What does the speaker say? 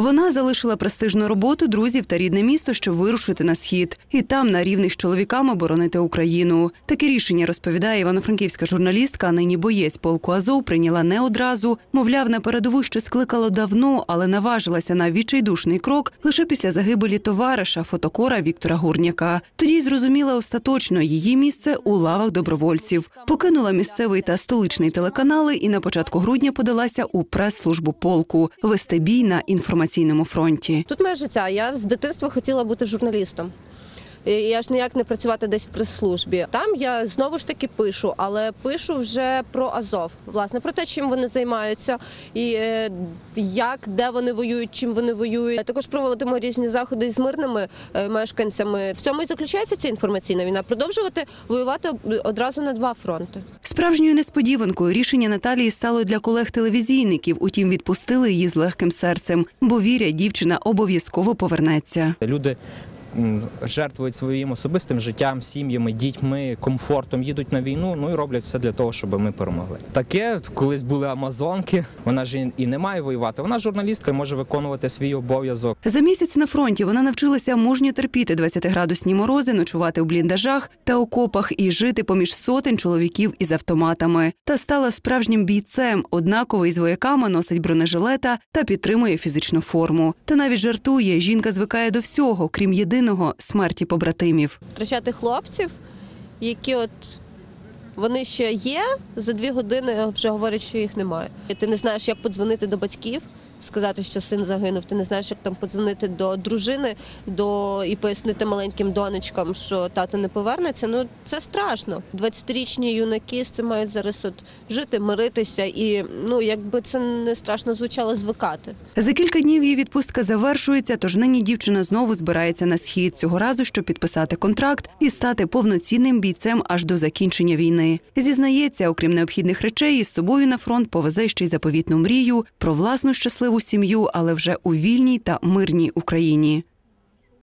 Вона залишила престижну роботу друзів та рідне місто, щоб вирушити на схід, і там на рівних з чоловіками боронити Україну. Таке рішення розповідає івано-франківська журналістка. Нині боєць полку Азов прийняла не одразу. Мовляв, на передову ще скликало давно, але наважилася на відчайдушний крок лише після загибелі товариша фотокора Віктора Гурняка. Тоді й зрозуміла остаточно її місце у лавах добровольців. Покинула місцевий та столичний телеканали і на початку грудня подалася у прес-службу полку вести бій на інформаційному фронті. Тут моє життя. Я з дитинства хотіла бути журналістом. І Я ж ніяк не працювати десь в прес-службі. Там я знову ж таки пишу, але пишу вже про Азов, власне, про те, чим вони займаються, і е, як, де вони воюють, чим вони воюють. Також проводимо різні заходи з мирними е, мешканцями. В цьому і заключається ця інформаційна війна. Продовжувати воювати одразу на два фронти. Справжньою несподіванкою рішення Наталії стало для колег-телевізійників. Утім, відпустили її з легким серцем, бо вірять, дівчина обов'язково повернеться. Люди жертвують своїм особистим життям, сім'ями, дітьми, комфортом, їдуть на війну, ну і роблять все для того, щоб ми перемогли. Таке колись були амазонки. Вона ж і не має воювати. Вона журналістка і може виконувати свій обов'язок. За місяць на фронті вона навчилася мужньо терпіти 20-градусні морози, ночувати у бліндажах та окопах і жити поміж сотень чоловіків із автоматами. Та стала справжнім бійцем. Однаково із вояками носить бронежилета та підтримує фізичну форму. Та навіть жартує, жінка звикає до всього, крім єдиного смерті побратимів. втрачати хлопців, які от вони ще є, за дві години вже говорять, що їх немає. Ти не знаєш, як подзвонити до батьків, сказати, що син загинув. Ти не знаєш, як там подзвонити до дружини до і пояснити маленьким донечкам, що тато не повернеться. Ну це страшно. 20-річні юнаки з цим мають зараз от жити, миритися, і ну якби це не страшно звучало, звикати. За кілька днів її відпустка завершується, тож нині дівчина знову збирається на схід цього разу, щоб підписати контракт і стати повноцінним бійцем аж до закінчення війни. Зізнається, окрім необхідних речей, із собою на фронт повезе ще й заповітну мрію про власну щасливу сім'ю, але вже у вільній та мирній Україні.